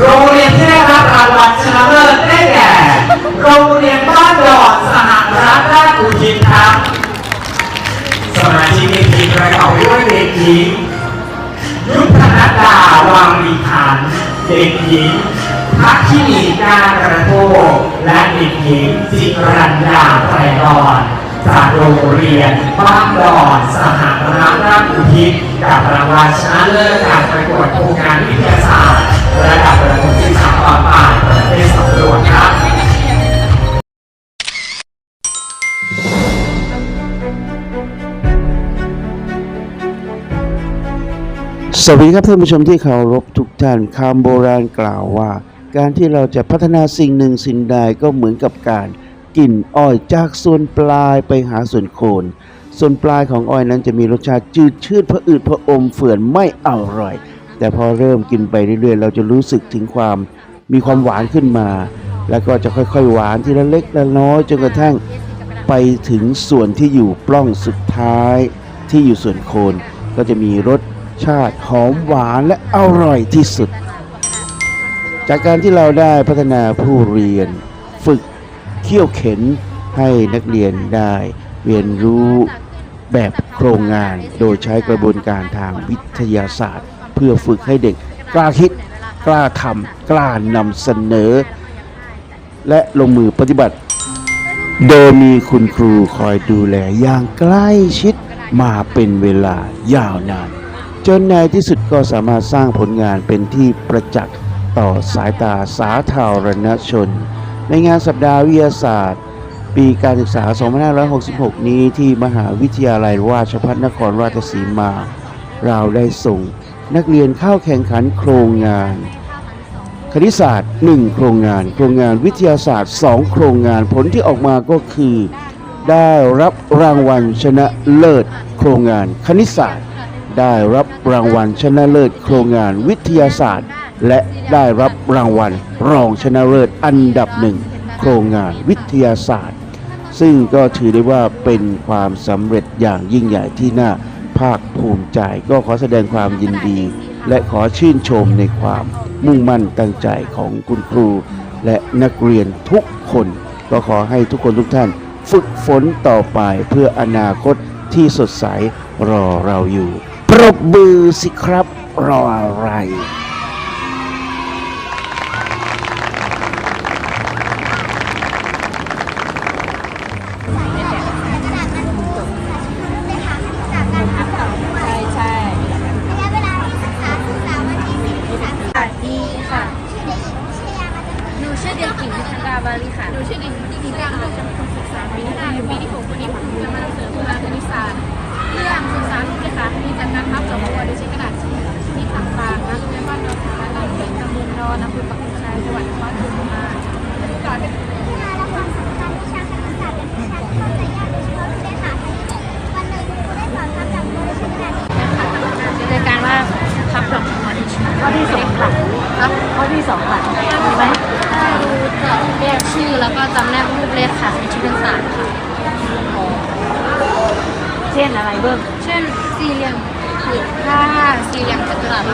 โรงเรียนที่ได้รับรางวัลชนะเลิศได้แก่ โรงเรียนบ้านดอนสหรัฐราชอุทิศครับ สมาชิกในทีมประกอบไปด้วยเด็กหญิงยุทธนัดดาวังมีขันธ์เด็กหญิงพักคินีการกระโทกและเด็กหญิงจิรัญญาไตรดอนจากโรงเรียนบ้านดอนสหรัฐราชอุทิศกับรางวัลชนะเลิศการประกวดโครงการวิทยาศาสตร์ ระดับประถมศึกษาตอนปายประเภทสำรวจครับสวัสดีครับท่านผู้ชมที่เคารพทุกท่านคำโบราณกล่าวว่า การที่เราจะพัฒนาสิ่งหนึ่งสิ่งใดก็เหมือนกับการกินอ้อยจากส่วนปลายไปหาส่วนโคน ส่วนปลายของอ้อยนั้นจะมีรสชาติจืดชืดผะอืดผะอมเฝื่อนไม่อร่อย แต่พอเริ่มกินไปเรื่อยๆ เราจะรู้สึกถึงความมีความหวานขึ้นมา แล้วก็จะค่อยๆหวานทีละเล็กละน้อยจนกระทั่งไปถึงส่วนที่อยู่ปล้องสุดท้ายที่อยู่ส่วนโคน ก็จะมีรสชาติหอมหวานและอร่อยที่สุด จากการที่เราได้พัฒนาผู้เรียน ฝึกเขี่ยวเข็นให้นักเรียนได้เรียนรู้แบบโครงงานโดยใช้กระบวนการทางวิทยาศาสตร์ เพื่อฝึกให้เด็กกล้าคิดกล้าทำกล้านำเสนอ และลงมือปฏิบัติ โดยมีคุณครูคอยดูแลอย่างใกล้ชิดมาเป็นเวลายาวนาน จนในที่สุดก็สามารถสร้างผลงานเป็นที่ประจักษ์ต่อสายตาสาธารณชน ในงานสัปดาห์วิทยาศาสตร์ ปีการศึกษา 2566 นี้ที่มหาวิทยาลัยราชภัฏนครราชสีมา เราได้ส่ง นักเรียนเข้าแข่งขันโครงงาน คณิตศาสตร์ 1 โครงงาน โครงงานวิทยาศาสตร์ 2 โครงงานผลที่ออกมาก็คือ ได้รับรางวัลชนะเลิศ โครงงานคณิตศาสตร์ ได้รับรางวัลชนะเลิศ โครงงานวิทยาศาสตร์ และได้รับรางวัลรองชนะเลิศอันดับหนึ่งโครงงานวิทยาศาสตร์ ซึ่งก็ถือได้ว่าเป็นความสำเร็จอย่างยิ่งใหญ่ที่น่า ภาคภูมิใจ ก็ขอแสดงความยินดี และขอชื่นชมในความมุ่งมั่นตั้งใจของคุณครู และนักเรียนทุกคน ก็ขอให้ทุกคนทุกท่าน ฝึกฝนต่อไปเพื่ออนาคตที่สดใสรอเราอยู่ ปรบมือสิครับรออะไร ช่นอะไรเบิ้งเช่นสี่เหลี่ยมผืนผ้าสี่เหลี่ยมจัตุรัส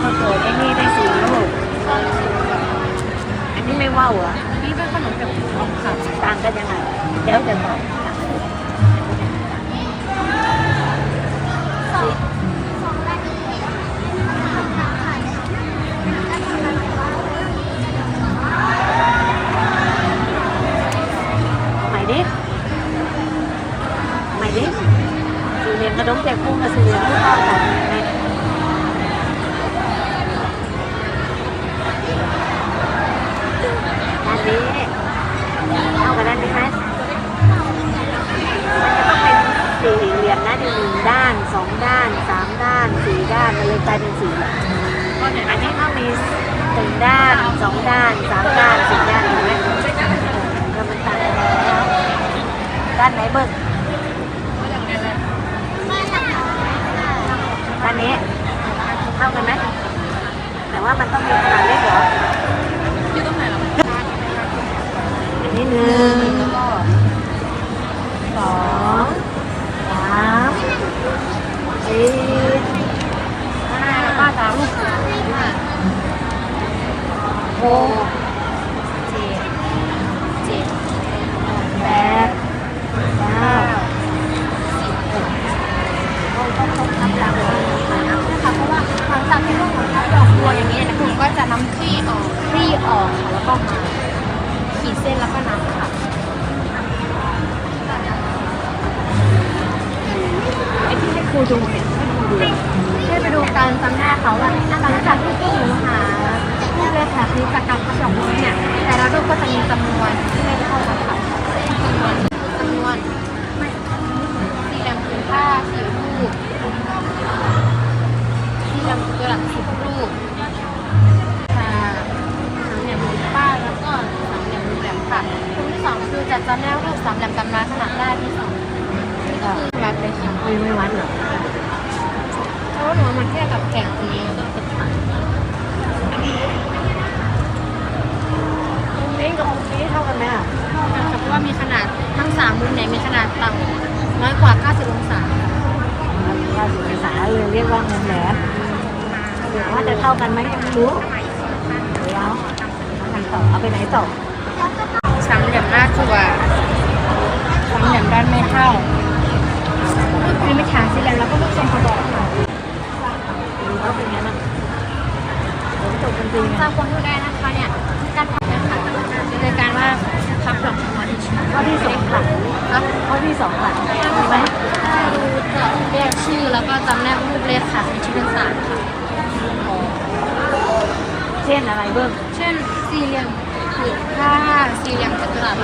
พอเกิดไอ้นี่ได้สี่ลูกอันนี้ไม่ว่าวเหรอนี่เป็นขนมแบบของค่ะต่างกันยังไงเดี๋ยวจะบอก กลายเป็นสีอันนี้ต้องมีหนึ่งด้านสองด้านสามด้านสี่ด้านเห็นไหมแล้วมันต่างกันแล้วด้านไหนเบิ้งด้านนี้เท่ากันไหมแต่ว่ามันต้องมีขนาดเล็กเหรออยู่ตรงไหนหรออันนี้หนึ่งสองสามสี่ห้า ป้าตามลูก เห กเจ็ดเจ็ดแปดเก้าต้องต้องต้องทำตามเลยนะคะเพราะว่าหลังจากที่พวกหนูทำดอกบัวอย่างนี้นะหนูก็จะนำคลี่ออกคลี่ออกค่ะแล้วก็มาขีดเส้นแล้วก็นับค่ะไอ้ที่ให้ครูดูเนี่ยให้ครูดูให้ไปดูการจำแนกเขาว่าหลังจากที่พวกหนูหา รูปเลยค่ะคือจากการคัดดอกบัวเนี่ยแต่ละรูปก็จะมีจำนวนที่ไม่เท่ากันค่ะจำนวนจำนวนสี่เหลี่ยมผืนผ้าสี่รูปสี่เหลี่ยมตัวหลักสิบรูปค่ะสามเหลี่ยมมุมป้าแล้วก็สามเหลี่ยมมุมแหลมค่ะรูปที่สองคือจัดจำแนกรูปสามเหลี่ยมกันมาขนาดได้ที่สองนี่ก็คือวัดเลยค่ะไม่ไม่วัดเหรอเพราะว่าหนูมันแค่กับแก่งตรงนี้แล้วก็เป็นตัด เองกับองค์นี้เท่ากันไหมอะเท่ากันค่ะเพราะว่ามีขนาดทั้งสามมุมเนี่ยมีขนาดต่ำน้อยกว่า 90 องศาค่ะว่าสุภาษาเลยเรียกว่ามุมแหลมเดี๋ยวว่าจะเท่ากันไหมยังไม่รู้เดี๋ยวเอาไปต่อเอาไปไหนต่อสามเหลี่ยมหน้าตัวสามเหลี่ยมด้านไม่เท่ารูปพื้นไม่ฐานสี่เหลี่ยมแล้วก็รูปทรงกระบอกค่ะดูเขาเป็นไงบ้าง ฝนตกกันจริงสร้างความรู้ได้นะคะเนี่ยการทำเนี่ยค่ะโดยการว่าพับดอกบัวที่ชิ้นข้อที่สองค่ะครับข้อที่สองค่ะมีไหมถ้าดูจะเรียกชื่อแล้วก็จำแนกรูปเลขค่ะเป็นชื่อเป็นสารค่ะเช่นอะไรเบิ้งเช่นสี่เหลี่ยมผืนผ้าสี่เหลี่ยมจัตุรัส